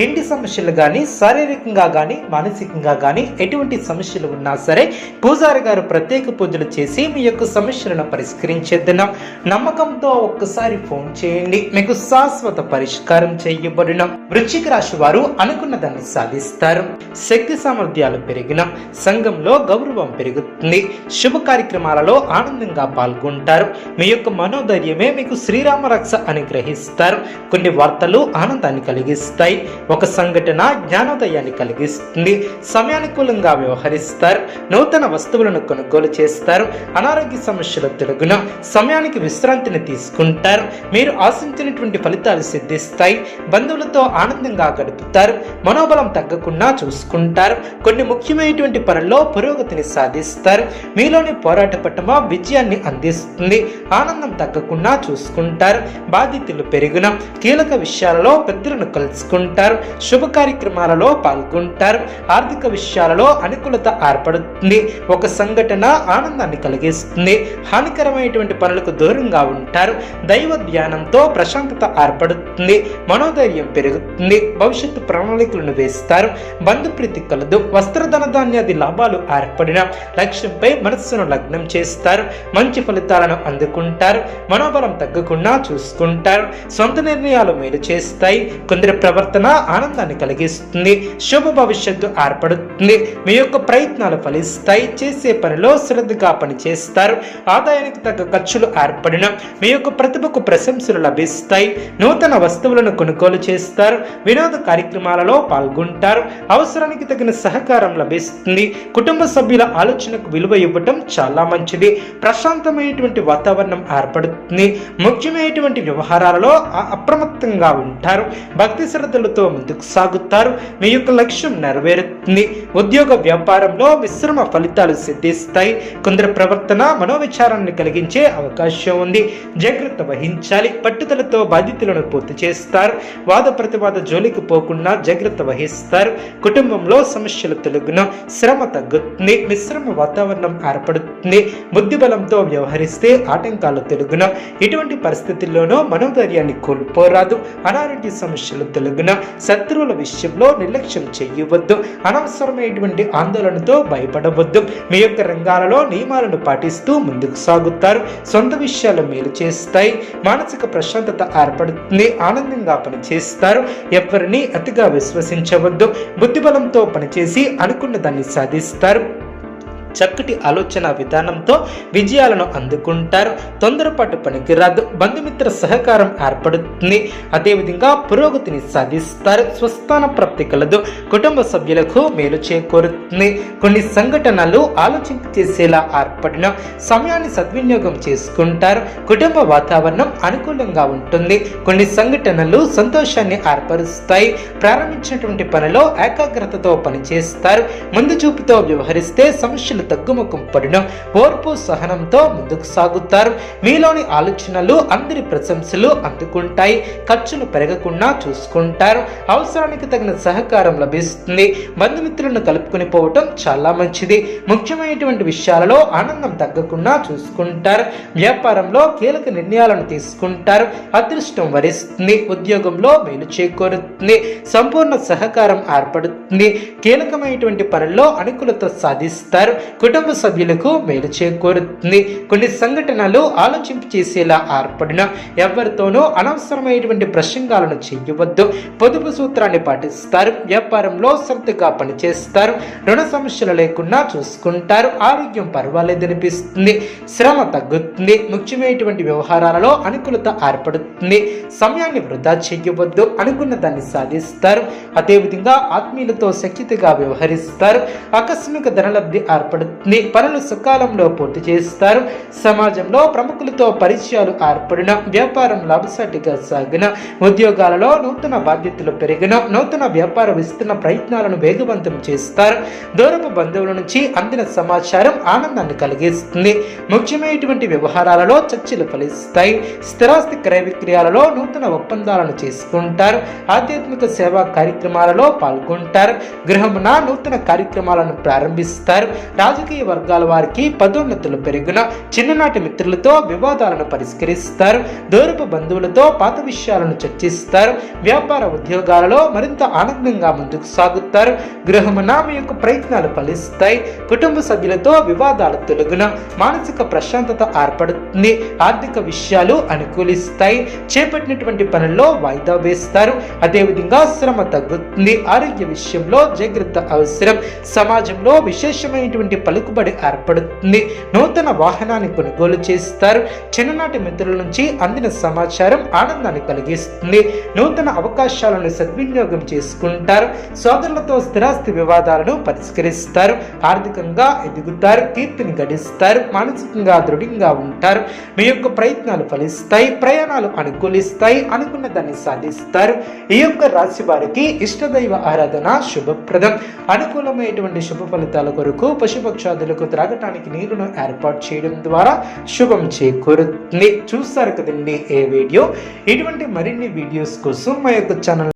ఇంటి సమస్యలు కానీ శారీరకంగా కానీ మానసికంగా కానీ ఎటువంటి సమస్యలు ఉన్నా సరే పూజారి గారు ప్రత్యేక పూజలు చేసి మీ యొక్క సమస్యలను పరిష్కరించేద్దాం. నమ్మకంతో ఒక్కసారి ఫోన్ చేయండి. మీకు శాశ్వత పరిష్కారం చేయబడిన. వృశ్చిక రాశి వారు అనుకున్న దాన్ని సాధిస్తారు. శక్తి సామర్థ్యాలు పెరిగిన. సంఘంలో గౌరవం పెరుగుతుంది. శుభ కార్యక్రమాలలో ఆనందంగా పాల్గొంటారు. మీ యొక్క మనోధైర్యమే మీకు శ్రీరామ రక్ష అని గ్రహిస్తారు. కొన్ని వార్తలు ఆనందాన్ని కలిగిస్తాయి. ఒక సంఘటన జ్ఞానోదయాన్ని కలిగిస్తుంది. సమయానుకూలంగా వ్యవహరిస్తారు. నూతన వస్తువులను కొనుగోలు చేస్తారు. అనారోగ్య సమస్యలు తొలగున సమయానికి విశ్రాంతిని తీసుకుంటారు. మీరు ఆశించినటువంటి ఫలితాలు సిద్ధిస్తాయి. బంధువులతో ఆనందంగా గడుపుతారు. మనోబలం తగ్గకుండా చూసుకుంటారు. కొన్ని ముఖ్యమైనటువంటి పనుల్లో పురోగతిని సాధిస్తారు. మీలోని పోరాట పట్టమ విజయాన్ని అందిస్తుంది. ఆనందం తగ్గకుండా చూసుకుంటారు. బాధ్యతలు పెరుగున కీలక విషయాలలో పెద్దలను తీసుకుంటారు శుభ కార్యక్రమాలలో పాల్గొంటారు ఆర్థిక విషయాలలో అనుకూలత ఏర్పడుతుంది ఒక సంఘటన ఆనందాన్ని కలిగిస్తుంది హానికరమైనటువంటి పనులకు దూరంగా ఉంటారు దైవ ధ్యానంతో ప్రశాంతత ఏర్పడుతుంది మనోధైర్యం పెరుగుతుంది భవిష్యత్తు ప్రణాళికలను వేస్తారు బంధుప్రీతి కలదు వస్త్రధన ధాన్యాది లాభాలు ఏర్పడిన లక్ష్యంపై మనస్సును లగ్నం చేస్తారు మంచి ఫలితాలను అందుకుంటారు మనోబలం తగ్గకుండా చూసుకుంటారు సొంత నిర్ణయాలు మేలు చేస్తాయి కొందరు ప్రవర్తన ఆనందాన్ని కలిగిస్తుంది. శుభ భవిష్యత్తు ఏర్పడుతుంది. మీ యొక్క ప్రయత్నాలు ఫలిస్తాయి. చేసే పనిలో శ్రద్ధగా పనిచేస్తారు. ఆదాయానికి తగ్గ ఖర్చులు ఏర్పడిన మీ యొక్క ప్రతిభకు ప్రశంసలు లభిస్తాయి. నూతన వస్తువులను కొనుగోలు చేస్తారు. వినోద కార్యక్రమాలలో పాల్గొంటారు. అవసరానికి తగిన సహకారం లభిస్తుంది. కుటుంబ సభ్యుల ఆలోచనకు విలువ ఇవ్వటం చాలా మంచిది. ప్రశాంతమైనటువంటి వాతావరణం ఏర్పడుతుంది. ముఖ్యమైనటువంటి వ్యవహారాలలో అప్రమత్తంగా ఉంటారు. భక్తి శ్రద్ధలతో ముందుకు సాగుతారు. మీ యొక్క లక్ష్యం నెరవేరుతుంది. ఉద్యోగ వ్యాపారంలో మిశ్రమ ఫలితాలు సిద్ధిస్తాయి. కొందరు ప్రవర్తన మనోవిచారాన్ని కలిగించే అవకాశం ఉంది. జాగ్రత్త వహించాలి. పట్టుదలతో బాధ్యతలను పూర్తి చేస్తారు. వాద ప్రతివాద జోలికి పోకుండా జాగ్రత్త వహిస్తారు. కుటుంబంలో సమస్యలు తొలగున. శ్రమ తగ్గుతుంది. మిశ్రమ వాతావరణం ఏర్పడుతుంది. బుద్ధి బలంతో వ్యవహరిస్తే ఆటంకాలు తొలగున. ఇటువంటి పరిస్థితుల్లోనూ మనోధైర్యాన్ని కోల్పోరాదు. అనారోగ్య సమస్యలు తొలగున శత్రువుల విషయంలో నిర్లక్ష్యం చేయవద్దు. అనవసరమైనటువంటి ఆందోళనతో భయపడవద్దు. మీ యొక్క రంగాలలో నియమాలను పాటిస్తూ ముందుకు సాగుతారు. సొంత విషయాలు మేలు చేస్తాయి. మానసిక ప్రశాంతత ఏర్పడుతుంది. ఆనందంగా పనిచేస్తారు. ఎవరిని అతిగా విశ్వసించవద్దు. బుద్ధిబలంతో పనిచేసి అనుకున్న దాన్ని సాధిస్తారు. చక్కటి ఆలోచన విధానంతో విజయాలను అందుకుంటారు. తొందరపాటు పనికిరాదు బంధుమిత్ర సహకారం ఏర్పడుతుంది. అదేవిధంగా పురోగతిని సాధిస్తారు. స్వస్థాన ప్రాప్తి కలదు. కుటుంబ సభ్యులకు మేలు చేకూరుతుంది. కొన్ని సంఘటనలు ఆలోచింప చేసేలా ఏర్పడిన సమయాన్ని సద్వినియోగం చేసుకుంటారు. కుటుంబ వాతావరణం అనుకూలంగా ఉంటుంది. కొన్ని సంఘటనలు సంతోషాన్ని ఏర్పరుస్తాయి. ప్రారంభించినటువంటి పనిలో ఏకాగ్రతతో పనిచేస్తారు. ముందు చూపుతో వ్యవహరిస్తే సమస్యలు తగ్గుముఖం పడిన ఓర్పు సహనంతో ముందుకు సాగుతారు. మీలోని ఆలోచనలు అందరి ప్రశంసలు అందుకుంటాయి. ఖర్చులు పెరగకుండా చూసుకుంటారు. అవసరానికి తగిన సహకారం లభిస్తుంది. బంధుమిత్రులను కలుపుకొని పోవటం చాలా మంచిది. ముఖ్యమైనటువంటి విషయాలలో ఆనందం తగ్గకుండా చూసుకుంటారు. వ్యాపారంలో కీలక నిర్ణయాలను తీసుకుంటారు. అదృష్టం వరిస్తుంది. ఉద్యోగంలో మేలు చేకూరుతుంది. సంపూర్ణ సహకారం ఏర్పడుతుంది. కీలకమైనటువంటి పనుల్లో అనుకూలత సాధిస్తారు. కుటుంబ సభ్యులకు మేలు చేకూరుతుంది. కొన్ని సంఘటనలు ఆలోచింపు చేసేలా ఏర్పడిన ఎవరితోనూ అనవసరమైనటువంటి ప్రసంగాలను చేయవద్దు. పొదుపు సూత్రాన్ని పాటిస్తారు. వ్యాపారంలో శ్రద్ధగా పనిచేస్తారు. రుణ సమస్యలు లేకుండా చూసుకుంటారు. ఆరోగ్యం పర్వాలేదనిపిస్తుంది. శ్రమ తగ్గుతుంది. ముఖ్యమైనటువంటి వ్యవహారాలలో అనుకూలత ఏర్పడుతుంది. సమయాన్ని వృధా చేయవద్దు. అనుకున్న దాన్ని సాధిస్తారు. అదేవిధంగా ఆత్మీయులతో శక్తిగా వ్యవహరిస్తారు. ఆకస్మిక ధనలబ్ధి ఏర్పడుతుంది. ఏర్పడుతుంది పనులు సకాలంలో పూర్తి చేస్తారు. సమాజంలో ప్రముఖులతో పరిచయాలు ఏర్పడిన వ్యాపారం లాభసాటిగా సాగిన ఉద్యోగాలలో నూతన బాధ్యతలు పెరిగిన నూతన వ్యాపార విస్తరణ ప్రయత్నాలను వేగవంతం చేస్తారు. దూరపు బంధువుల నుంచి అందిన సమాచారం ఆనందాన్ని కలిగిస్తుంది. ముఖ్యమైనటువంటి వ్యవహారాలలో చర్చలు ఫలిస్తాయి. స్థిరాస్తి క్రయ విక్రయాలలో నూతన ఒప్పందాలను చేసుకుంటారు. ఆధ్యాత్మిక సేవా కార్యక్రమాలలో పాల్గొంటారు. గృహమున నూతన కార్యక్రమాలను ప్రారంభిస్తారు. రాజకీయ వర్గాల వారికి పదోన్నతులు పెరిగిన చిన్ననాటి మిత్రులతో వివాదాలను పరిష్కరిస్తారు. దూరపు బంధువులతో పాత విషయాలను చర్చిస్తారు. వ్యాపార ఉద్యోగాలలో మరింత ఆనందంగా ముందుకు సాగుతారు. గృహమున మీ యొక్క ప్రయత్నాలు ఫలిస్తాయి. కుటుంబ సభ్యులతో వివాదాలు తొలగున మానసిక ప్రశాంతత ఏర్పడుతుంది. ఆర్థిక విషయాలు అనుకూలిస్తాయి. చేపట్టినటువంటి పనుల్లో వాయిదా వేస్తారు. అదేవిధంగా శ్రమ తగ్గుతుంది. ఆరోగ్య విషయంలో జాగ్రత్త అవసరం. సమాజంలో విశేషమైనటువంటి పలుకుబడి ఏర్పడుతుంది. నూతన వాహనాన్ని కొనుగోలు చేస్తారు. చిన్ననాటి మిత్రుల నుంచి అందిన సమాచారం ఆనందాన్ని కలిగిస్తుంది. నూతన అవకాశాలను సద్వినియోగం చేసుకుంటారు. సోదరులతో స్థిరాస్తి వివాదాలను పరిష్కరిస్తారు. ఆర్థికంగా ఎదుగుతారు. కీర్తిని గడిస్తారు. మానసికంగా దృఢంగా ఉంటారు. మీ యొక్క ప్రయత్నాలు ఫలిస్తాయి. ప్రయాణాలు అనుకూలిస్తాయి. అనుకున్న దాన్ని సాధిస్తారు. ఈ యొక్క రాశి వారికి ఇష్టదైవ ఆరాధన శుభప్రదం. అనుకూలమైనటువంటి శుభ ఫలితాల కొరకు పశుపక్షాదులకు త్రాగటానికి నీరును ఏర్పాటు చేయడం ద్వారా శుభం చేకూరుతుంది. చూస్తారు కదండి ఏ వీడియో? ఇటువంటి మరిన్ని వీడియోస్ కోసం మా యొక్క ఛానల్